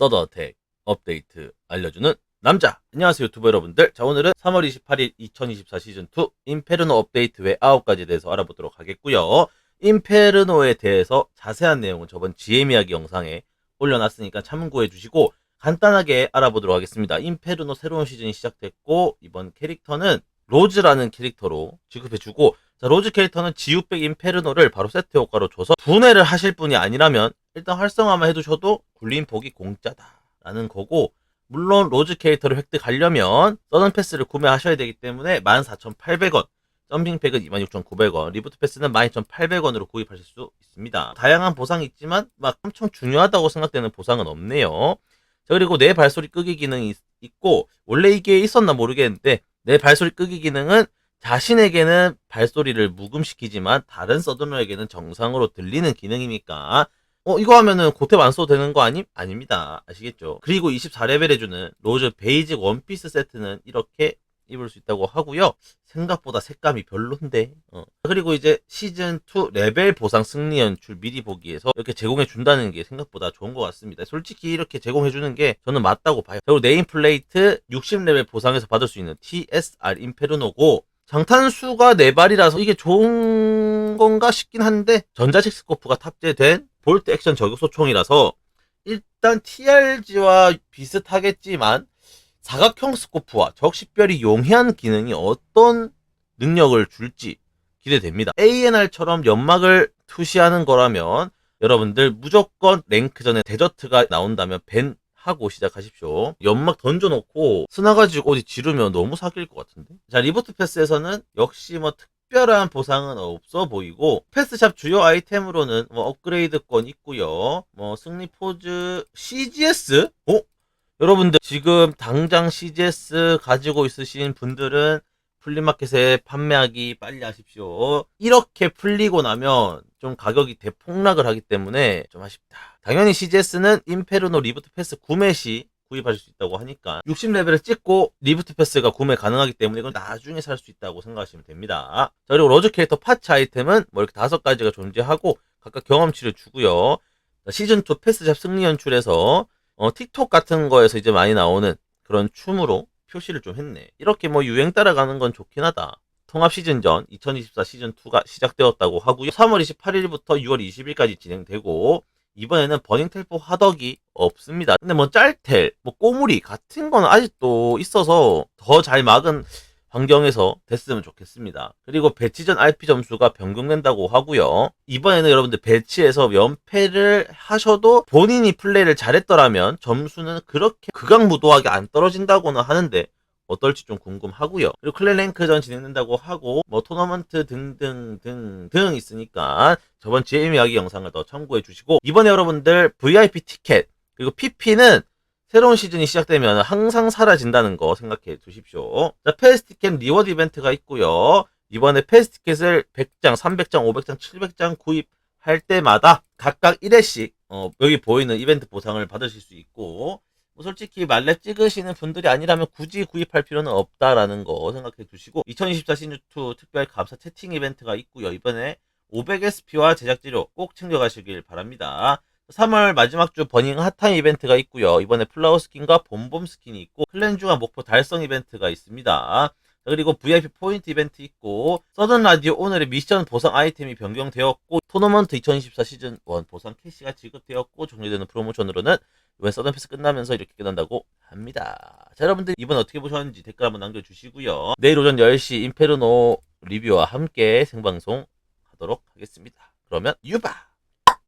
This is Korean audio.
서드어택 업데이트 알려주는 남자. 안녕하세요 유튜버 여러분들. 자 오늘은 3월 28일 2024 시즌2 인페르노 업데이트 외 9가지에 대해서 알아보도록 하겠고요. 인페르노에 대해서 자세한 내용은 저번 GM 이야기 영상에 올려놨으니까 참고해 주시고 간단하게 알아보도록 하겠습니다. 인페르노 새로운 시즌이 시작됐고 이번 캐릭터는 로즈라는 캐릭터로 지급해주고 자, 로즈 캐릭터는 지우백 인페르노를 바로 세트 효과로 줘서 분해를 하실 분이 아니라면 일단 활성화만 해두셔도 굴림 폭이 공짜다라는 거고 물론 로즈 캐릭터를 획득하려면 서든 패스를 구매하셔야 되기 때문에 14,800원 점핑팩은 26,900원 리부트 패스는 12,800원으로 구입하실 수 있습니다. 다양한 보상이 있지만 막 엄청 중요하다고 생각되는 보상은 없네요. 자 그리고 내 발소리 끄기 기능이 있- 있고 원래 이게 있었나 모르겠는데 내 발소리 끄기 기능은 자신에게는 발소리를 묵음시키지만 다른 서든러에게는 정상으로 들리는 기능이니까 어 이거 하면은 고탭 안 써도 되는 거 아님? 아닙니다. 아시겠죠? 그리고 24레벨 해주는 로즈 베이직 원피스 세트는 이렇게 입을 수 있다고 하고요. 생각보다 색감이 별론데 어. 그리고 이제 시즌2 레벨 보상 승리 연출 미리 보기에서 이렇게 제공해 준다는 게 생각보다 좋은 것 같습니다. 솔직히 이렇게 제공해 주는 게 저는 맞다고 봐요. 그리고 네임 플레이트 60레벨 보상에서 받을 수 있는 TSR 인페르노고 장탄수가 4발이라서 이게 좋은 건가 싶긴 한데 전자식 스코프가 탑재된 볼트 액션 저격 소 총이라서 일단 TRG와 비슷하겠지만 사각형 스코프와 적식별이 용이한 기능이 어떤 능력을 줄지 기대됩니다. ANR처럼 연막을 투시하는 거라면 여러분들 무조건 랭크전에 데저트가 나온다면 벤 하고 시작하십시오. 연막 던져놓고 스나가지고 어디 지르면 너무 사귈 것 같은데. 자 리부트 패스에서는 역시 뭐 특 별한 보상은 없어 보이고 패스샵 주요 아이템으로는 뭐 업그레이드권 있고요. 뭐 승리 포즈 CGS? 어? 여러분들 지금 당장 CGS 가지고 있으신 분들은 플리마켓에 판매하기 빨리 하십시오. 이렇게 풀리고 나면 좀 가격이 대폭락을 하기 때문에 좀 아쉽다. 당연히 CGS는 인페르노 리부트 패스 구매 시 구입하실 수 있다고 하니까 60레벨을 찍고 리부트 패스가 구매 가능하기 때문에 이건 나중에 살 수 있다고 생각하시면 됩니다. 자, 그리고 로즈 캐릭터 파츠 아이템은 뭐 이렇게 다섯 가지가 존재하고 각각 경험치를 주고요. 시즌2 패스샵 승리 연출에서 어, 틱톡 같은 거에서 이제 많이 나오는 그런 춤으로 표시를 좀 했네. 이렇게 뭐 유행 따라가는 건 좋긴 하다. 통합 시즌 전 2024 시즌 2가 시작되었다고 하고요. 3월 28일부터 6월 20일까지 진행되고 이번에는 버닝 텔포 화덕이 없습니다. 근데 뭐 짤텔, 뭐 꼬물이 같은 거는 아직도 있어서 더 잘 막은 환경에서 됐으면 좋겠습니다. 그리고 배치 전 RP 점수가 변경된다고 하고요. 이번에는 여러분들 배치에서 연패를 하셔도 본인이 플레이를 잘했더라면 점수는 그렇게 극악무도하게 안 떨어진다고는 하는데 어떨지 좀 궁금하고요. 그리고 클랜 랭크전 진행된다고 하고 뭐 토너먼트 등등등등 있으니까 저번 GM 이야기 영상을 더 참고해 주시고 이번에 여러분들 VIP 티켓 그리고 PP는 새로운 시즌이 시작되면 항상 사라진다는 거 생각해 두십시오. 자, 패스티켓 리워드 이벤트가 있고요. 이번에 패스티켓을 100장, 300장, 500장, 700장 구입할 때마다 각각 1회씩 어, 여기 보이는 이벤트 보상을 받으실 수 있고 뭐 솔직히 말렙 찍으시는 분들이 아니라면 굳이 구입할 필요는 없다라는 거 생각해 두시고 2024 시즌2 특별 감사 채팅 이벤트가 있고요. 이번에 500SP와 제작재료 꼭 챙겨가시길 바랍니다. 3월 마지막 주 버닝 핫타임 이벤트가 있고요. 이번에 플라워 스킨과 봄봄 스킨이 있고 클렌주가 목표 달성 이벤트가 있습니다. 그리고 VIP 포인트 이벤트 있고 서든 라디오 오늘의 미션 보상 아이템이 변경되었고 토너먼트 2024 시즌 1 보상 캐시가 지급되었고 종료되는 프로모션으로는 이번 서든 패스 끝나면서 이렇게 끝난다고 합니다. 자 여러분들 이번 어떻게 보셨는지 댓글 한번 남겨주시고요. 내일 오전 10시 인페르노 리뷰와 함께 생방송 하도록 하겠습니다. 그러면 유바!